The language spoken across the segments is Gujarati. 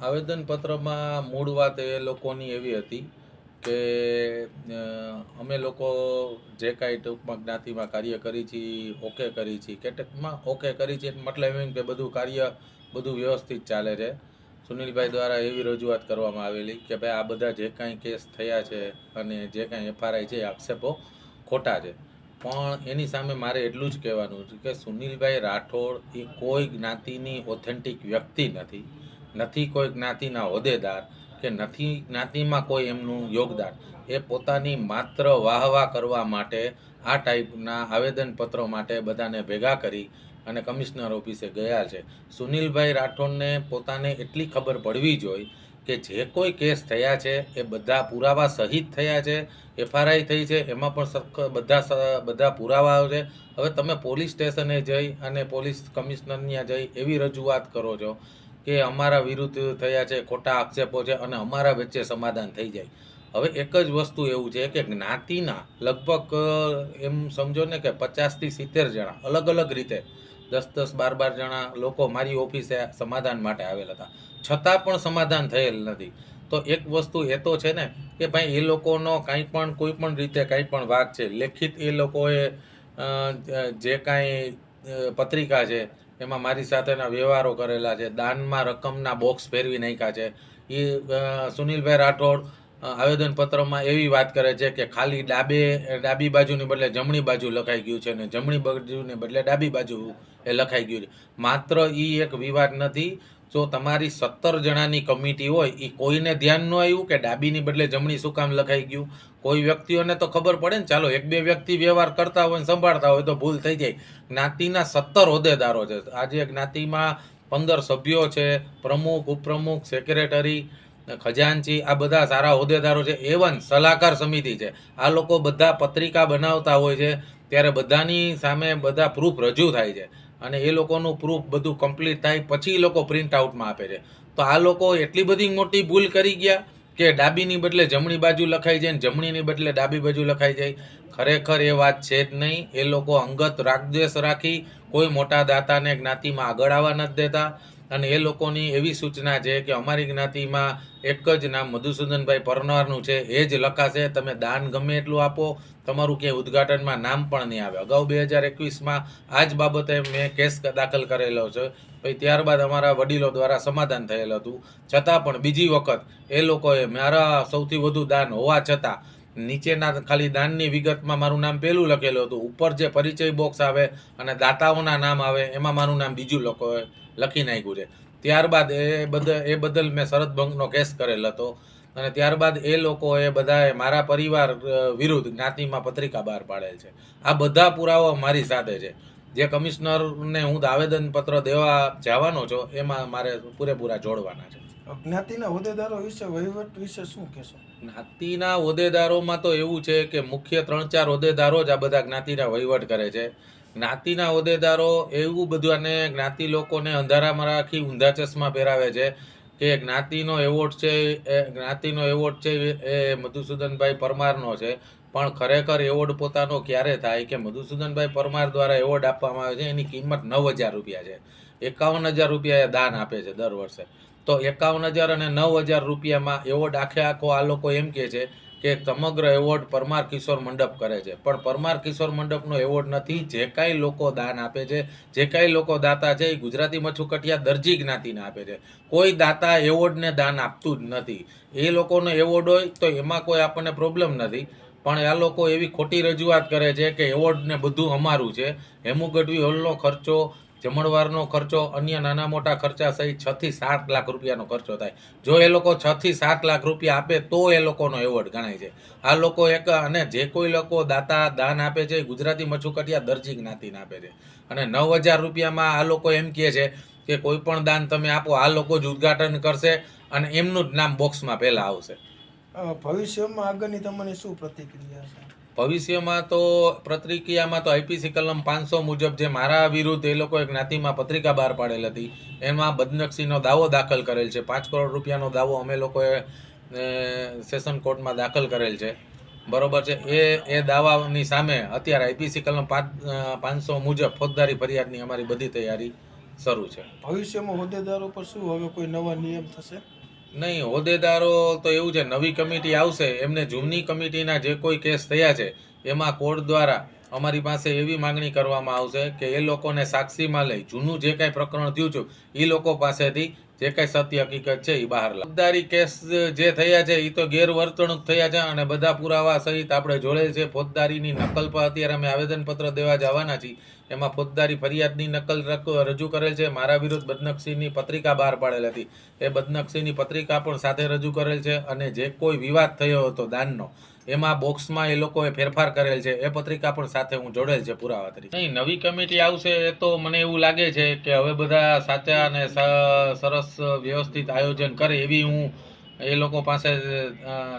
આવેદનપત્રમાં મૂળ વાત એ લોકોની એવી હતી કે અમે લોકો જે કાંઈ ટૂંકમાં જ્ઞાતિમાં કાર્ય કરી છીએ ઓકે કરી છીએ કેટેકમાં ઓકે કરી છીએ મતલબ એમ કે બધું કાર્ય બધું વ્યવસ્થિત ચાલે છે. સુનિલભાઈ દ્વારા એવી રજૂઆત કરવામાં આવેલી કે ભાઈ આ બધા જે કાંઈ કેસ થયા છે અને જે કાંઈ એફઆરઆઈ છે આક્ષેપો ખોટા છે. પણ એની સામે મારે એટલું જ કહેવાનું છે કે સુનિલભાઈ રાઠોડ એ કોઈ જ્ઞાતિની ઓથેન્ટિક વ્યક્તિ નથી. નથી કોઈ જ્ઞાતિના હોદ્દેદાર કે નથી જ્ઞાતિમાં કોઈ એમનું યોગદાન. એ પોતાની માત્ર વાહવા કરવા માટે, આ ટાઈપના આવેદનપત્રો માટે બધાને ભેગા કરી અને કમિશનર ઓફિસે ગયા છે. સુનિલભાઈ રાઠોડને પોતાને એટલી ખબર પડવી જોઈએ કે જે કોઈ કેસ થયા છે એ બધા પુરાવા સહિત થયા છે, એફઆરઆઈ થઈ છે, એમાં પણ બધા બધા પુરાવાઓ છે. હવે તમે પોલીસ સ્ટેશને જઈ અને પોલીસ કમિશનર ત્યાં જઈ એવી રજૂઆત કરો છો. કે અમારા વિરુદ્ધ થયા છે, ખોટા આક્ષેપો છે અને અમારા વચ્ચે સમાધાન થઈ જાય. હવે એક જ વસ્તુ એવું છે કે જ્ઞાતિના લગભગ એમ સમજો ને કે પચાસથી સિત્તેર જણા અલગ અલગ રીતે દસ દસ બાર બાર જણા લોકો મારી ઓફિસે સમાધાન માટે આવેલા હતા. છતાં પણ સમાધાન થયેલ નથી. તો એક વસ્તુ એ તો છે ને કે ભાઈ એ લોકોનો કાંઈ પણ, કોઈ પણ રીતે કાંઈ પણ વાક છે. લેખિત એ લોકોએ જે કાંઈ પત્રિકા છે એમાં મારી સાથેના વ્યવહારો કરેલા છે, દાનમાં રકમના બોક્સ ફેરવી નાખ્યા છે. એ સુનિલભાઈ રાઠોડ આવેદનપત્રમાં એવી વાત કરે છે કે ખાલી ડાબે, ડાબી બાજુની બદલે જમણી બાજુ લખાઈ ગયું છે અને જમણી બાજુને બદલે ડાબી બાજુ એ લખાઈ ગયું છે. માત્ર એ એક વિવાદ નથી જો તમારી સત્તર જણાની કમિટી હોય એ કોઈને ધ્યાન ન આવ્યું કે ડાબીની બદલે જમણી શું કામ લખાઈ ગયું? કોઈ વ્યક્તિઓને તો ખબર પડે ને, ચાલો એક બે વ્યક્તિ વ્યવહાર કરતા હોય સંભાળતા હોય તો ભૂલ થઈ જાય. જ્ઞાતિના સત્તર હોદ્દેદારો છે. આજે જ્ઞાતિમાં પંદર સભ્યો છે, પ્રમુખ, ઉપપ્રમુખ, સેક્રેટરી, ખજાનચી, આ બધા સારા હોદ્દેદારો છે. એવન સલાહકાર સમિતિ છે. આ લોકો બધા પત્રિકા બનાવતા હોય છે. ત્યારે બધાની સામે બધા પ્રૂફ રજૂ થાય છે. અને એ લોકોનું પ્રૂફ બધું કમ્પ્લીટ થાય, પછી એ લોકો પ્રિન્ટ આઉટમાં આપે છે. તો આ લોકો એટલી બધી મોટી ભૂલ કરી ગયા કે ડાબીની બદલે જમણી બાજુ લખાઈ જાય ને જમણીની બદલે ડાબી બાજુ લખાઈ જાય. ખરેખર એ વાત છે જ નહીં. એ લોકો અંગત રાગદ્વેષ રાખી કોઈ મોટા દાતાને જ્ઞાતિમાં આગળ આવવા નથી દેતા. અને એ લોકોની એવી સૂચના છે કે અમારી જ્ઞાતિમાં એક જ નામ મધુસૂદનભાઈ પરનારનું છે, એ જ લખાશે, તમે દાન ગમે એટલું આપો, તમારું ક્યાંય ઉદ્ઘાટનમાં નામ પણ નહીં આવે. અગાઉ બે હજાર એકવીસમાં આ જ બાબતે મેં કેસ દાખલ કરેલો છે. પછી ત્યારબાદ અમારા વડીલો દ્વારા સમાધાન થયેલ હતું. છતાં પણ બીજી વખત એ લોકોએ મારા સૌથી વધુ દાન હોવા છતાં નીચેના ખાલી દાનની વિગતમાં મારું નામ પહેલું લખેલું હતું. ઉપર જે પરિચય બોક્સ આવે અને દાતાઓના નામ આવે, એમાં મારું નામ બીજું લોકોએ લખી નાખ્યું છે. ત્યારબાદ એ બદલ એ બદલ મેં શરદ ભંગનો કેસ કરેલ હતો. અને ત્યારબાદ એ લોકોએ બધાએ મારા પરિવાર વિરુદ્ધ જ્ઞાતિમાં પત્રિકા બહાર પાડેલ છે. આ બધા પુરાવા મારી સાથે છે. જે કમિશનરને હું આવેદનપત્ર દેવા જવાનો છું, એમાં મારે પૂરેપૂરા જોડવાના છે. જ્ઞાતિના હોદ્દેદારો વિશે, વહીવટ વિશે શું કહેશો? જ્ઞાતિના હોદ્દેદારોમાં તો એવું છે કે મુખ્ય ત્રણ ચાર હોદ્દેદારો જ આ બધા જ્ઞાતિના વહીવટ કરે છે. જ્ઞાતિના હોદ્દેદારો એવું બધું અને જ્ઞાતિ લોકોને અંધારામાં રાખી ઊંધા ચશ્મા પહેરાવે છે કે જ્ઞાતિનો એવોર્ડ છે એ જ્ઞાતિનો એવોર્ડ છે એ મધુસૂદનભાઈ પરમારનો છે. પણ ખરેખર એવોર્ડ પોતાનો ક્યારે થાય કે મધુસૂદનભાઈ પરમાર દ્વારા એવોર્ડ આપવામાં આવે છે? એની કિંમત નવ હજાર રૂપિયા છે. એકાવન હજાર રૂપિયા એ દાન આપે છે દર વર્ષે. તો એકાવન હજાર અને નવ હજાર રૂપિયામાં એવોર્ડ આખે આખો આ લોકો એમ કહે છે કે સમગ્ર એવોર્ડ પરમાર કિશોર મંડપ કરે છે. પણ પરમાર કિશોર મંડપનો એવોર્ડ નથી. જે કાંઈ લોકો દાન આપે છે, જે કાંઈ લોકો દાતા છે, એ ગુજરાતી મચ્છુકટિયા દરજી જ્ઞાતિને આપે છે. કોઈ દાતા એવોર્ડને દાન આપતું જ નથી. એ લોકોનો એવોર્ડ હોય તો એમાં કોઈ આપણને પ્રોબ્લેમ નથી. પણ આ લોકો એવી ખોટી રજૂઆત કરે છે કે એવોર્ડને બધું અમારું છે. હેમુ ગઢવી હોલનો ખર્ચો જમણવારનો ખર્ચો, અન્ય નાના મોટા ખર્ચા સહિત છ થી સાત લાખ રૂપિયાનો ખર્ચો થાય. જો એ લોકો છ થી સાત લાખ રૂપિયા આપે, તો એ લોકોનો એવોર્ડ ગણાય છે. આ લોકો એક, અને જે કોઈ લોકો દાતા દાન આપે છે ગુજરાતી મચ્છુકટિયા દરજી જ્ઞાતિને આપે છે. અને નવ હજાર રૂપિયામાં આ લોકો એમ કહે છે કે કોઈ પણ દાન તમે આપો, આ લોકો જ ઉદ્ઘાટન કરશે અને એમનું જ નામ બોક્સમાં પહેલાં આવશે. ભવિષ્યમાં આગળની તમને શું પ્રતિક્રિયા છે? ભવિષ્યમાં તો પ્રતિક્રિયામાં તો આઈપીસી કલમ પાંચસો મુજબ જે મારા વિરુદ્ધ એ લોકોએ જ્ઞાતિમાં પત્રિકા બહાર પાડેલ હતી. એમાં બદનક્ષીનો દાવો દાખલ કરેલ છે. પાંચ કરોડ રૂપિયાનો દાવો અમે લોકોએ સેશન કોર્ટમાં દાખલ કરેલ છે. બરોબર છે. એ એ દાવાની સામે અત્યારે આઈપીસી કલમ પાંચ પાંચસો મુજબ ફોજદારી ફરિયાદની અમારી બધી તૈયારી શરૂ છે. ભવિષ્યમાં હોદ્દેદારો પર શું હવે કોઈ નવા નિયમ થશે? નહીં, હોદ્દેદારો તો એવું છે, નવી કમિટી આવશે, એમને જૂની કમિટીના જે કોઈ કેસ થયા છે, એમાં કોર્ટ દ્વારા અમારી પાસે એવી માંગણી કરવામાં આવશે કે એ લોકોને સાક્ષીમાં લઈ જૂનું જે કાંઈ પ્રકરણ થયું છે એ લોકો પાસેથી જે કાંઈ સત્ય હકીકત છે એ બહાર લાવે. કેસ જે થયા છે એ તો ગેરવર્તણૂક થયા છે અને બધા પુરાવા સહિત આપણે જોડેલ છે. ફોજદારીની નકલ પર અત્યારે અમે આવેદનપત્ર દેવા જવાના છીએ. એમાં ફોજદારી ફરિયાદની નકલ રજૂ કરેલ છે. મારા વિરુદ્ધ બદનક્ષીની પત્રિકા બહાર પાડેલ હતી. એ બદનક્ષીની પત્રિકા પણ સાથે રજૂ કરેલ છે અને જે કોઈ વિવાદ થયો હતો દાનનો એમાં બોક્સમાં એ લોકોએ ફેરફાર કરેલ છે. એ પત્રિકા પણ સાથે હું જોડેલ છે પુરાવા તરીકે. નહીં, નવી કમિટી આવશે એ તો મને એવું લાગે છે કે હવે બધા સાચા અને સરસ વ્યવસ્થિત આયોજન કરે એવી હું એ લોકો પાસે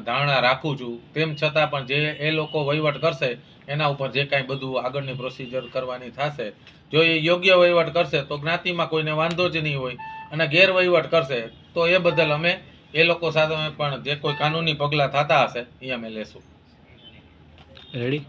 ધારણા રાખું છું. તેમ છતાં પણ જે એ લોકો વહીવટ કરશે, એના ઉપર જે કાંઈ બધું આગળની પ્રોસિજર કરવાની થશે, જો એ યોગ્ય વહીવટ કરશે તો જ્ઞાતિમાં કોઈને વાંધો જ નહીં હોય અને ગેરવહીવટ કરશે, તો એ બદલ અમે એ લોકો સાથે પણ જે કોઈ કાનૂની પગલાં થતા હશે એ અમે લેશું. રેડી